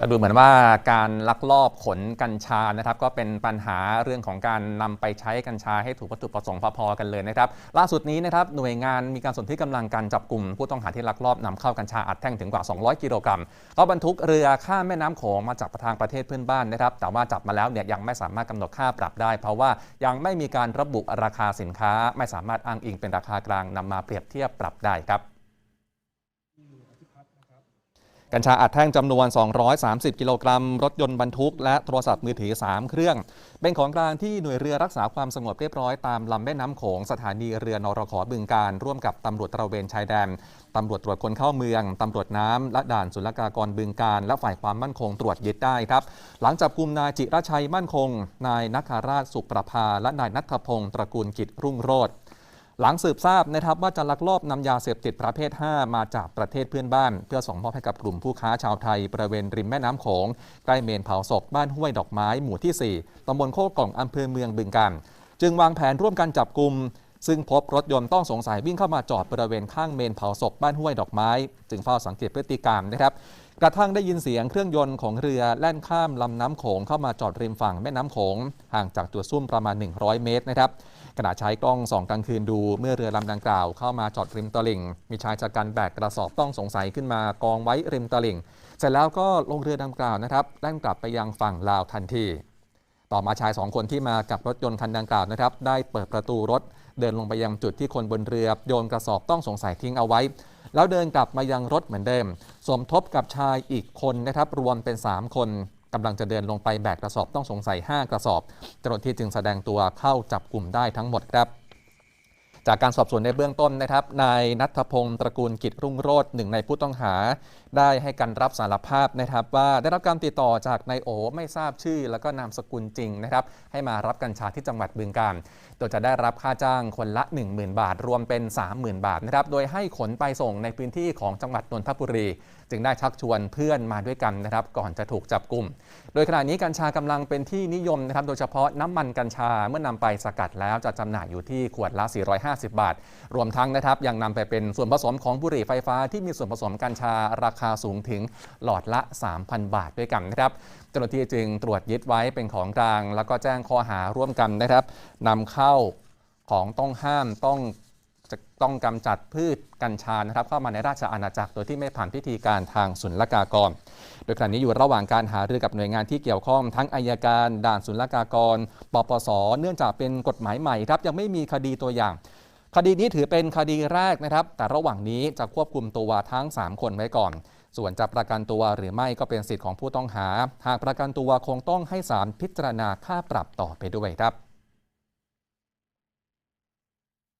ก็ดูเหมือนว่าการลักลอบขนกัญชานะครับ ก็เป็นปัญหาเรื่องของการนำไปใช้กัญชาให้ถูกวัตถุประสงค์พอๆกันเลยนะครับ ล่าสุดนี้นะครับหน่วยงานมีการสนที่กำลังการจับกลุ่มผู้ต้องหาที่ลักลอบนำเข้ากัญชาอัดแท่งถึงกว่า 200 กิโลกรัมก็บรรทุกเรือข้ามแม่น้ำโขงมาจากทางประเทศเพื่อนบ้านนะครับ แต่ว่าจับมาแล้วเนี่ยยังไม่สามารถกำหนดค่าปรับได้ เพราะว่ายังไม่มีการระบุราคาสินค้า ไม่สามารถอ้างอิงเป็นราคากลางนำมาเปรียบเทียบปรับได้ครับ กัญชาอัดแท่งจำนวน 230 กิโลกรัม รถยนต์บรรทุก และโทรศัพท์มือถือ 3 เครื่อง เป็นของกลางที่หน่วยเรือรักษาความสงบเรียบร้อยตามลำแม่น้ำโขงสถานีเรือนรขบึงการ ร่วมกับตำรวจตระเวนชายแดนตำรวจตรวจคนเข้าเมือง ตำรวจน้ำและด่านศุลกากรบึงการ และฝ่ายความมั่นคงตรวจยึดได้ครับ หลังจับกลุ่มนายจิรชัยมั่นคง นายนักขาราชสุขประภา และนายนัทพงศ์ตระกูลกิจรุ่งโรจน์ หลังสืบทราบนะครับว่าจะลักลอบนำยาเสพติดประเภท 5 มาจากประเทศเพื่อนบ้าน เพื่อส่งมอบให้กับกลุ่มผู้ค้าชาวไทย บริเวณริมแม่น้ำโขงใกล้เมนเผาศพบ้านห้วยดอกไม้หมู่ที่ 4ตำบลโคกกล่องอำเภอเมืองบึงกาฬจึงวางแผนร่วมกันจับกลุ่มซึ่งพบรถยนต์ต้องสงสัยวิ่งเข้ามาจอดบริเวณข้างเมนเผาศพบ้านห้วยดอกไม้ จึงเฝ้าสังเกตพฤติกรรมนะครับ กระทั่งได้ยินเสียงเครื่องยนต์ของเรือแล่นข้ามลำน้ำโขงเข้ามาจอดริมฝั่งแม่น้ำโขงห่างจากจุดซุ่มประมาณ 100 เมตรนะครับขณะใช้กล้องส่องกลางคืนดูเมื่อเรือลำดังกล่าวเข้ามาจอดริมตลิ่ง มีชายชะกันแบกกระสอบต้องสงสัยขึ้นมากองไว้ริมตลิ่ง เสร็จแล้วก็ลงเรือดังกล่าวนะครับแล่นกลับไปยังฝั่งลาวทันทีต่อมาชายสองคนที่มากับรถยนต์คันดังกล่าวนะครับ ได้เปิดประตูรถ เดินลงไปยังจุดที่คนบนเรือโยนกระสอบต้องสงสัยทิ้งเอาไว้ แล้วเดินกลับมายังรถเหมือนเดิม สมทบกับชายอีกคนนะครับรวมเป็น 3 คนกำลังจะเดินลงไปแบกกระสอบต้องสงสัย 5 กระสอบเจ้าหน้าที่จึงแสดงตัวเข้าจับกลุ่มได้ทั้งหมดครับ จากการสอบสวนในเบื้องต้นนะครับ นายนัทพงศ์ตระกูลกิจรุ่งโรจน์หนึ่งในผู้ต้องหา ได้ให้การรับสารภาพนะครับ ว่าได้รับการติดต่อจากนายโอไม่ทราบชื่อ แล้วก็นามสกุลจริงนะครับ ให้มารับกัญชาที่จังหวัดบึงกาฬโดยจะได้รับค่าจ้างคนละ 10,000 บาท รวมเป็น 30,000 บาทนะครับ โดยให้ขนไปส่งในพื้นที่ของจังหวัดนนทบุรี จึงได้ชักชวนเพื่อนมาด้วยกันนะครับ ก่อนจะถูกจับกลุ่ม โดยขณะนี้กัญชากำลังเป็นที่นิยมนะครับ โดยเฉพาะน้ำมันกัญชาเมื่อนำไปสกัดแล้วจะจำหน่ายอยู่ที่ขวดละ450บาท รวมทั้งนะครับยังนำไปเป็นส่วนผสมของบุหรี่ไฟฟ้าที่มีส่วนผสมกัญชาราคาสูงถึงหลอดละ 3,000 บาทด้วยกันนะครับเจ้าหน้าที่จึงตรวจยึดไว้เป็นของกลาง แล้วก็แจ้งข้อหาร่วมกันนะครับนำเข้าของต้องห้ามต้องจะต้องกำจัดพืชกัญชานะครับเข้ามาในราชอาณาจักรโดยที่ไม่ผ่านพิธีการทางศุลกากร โดยขณะนี้อยู่ระหว่างการหารือกับหน่วยงานที่เกี่ยวข้องทั้งอายการ ด่านศุลกากร ปปส เนื่องจากเป็นกฎหมายใหม่ครับยังไม่มีคดีตัวอย่าง คดีนี้ถือเป็นคดีแรกนะครับ แต่ระหว่างนี้จะควบคุมตัวทั้ง 3 คนไว้ก่อน ส่วนจะประกันตัวหรือไม่ก็เป็นสิทธิ์ของผู้ต้องหา หากประกันตัวคงต้องให้ศาลพิจารณาค่าปรับต่อไปด้วยครับ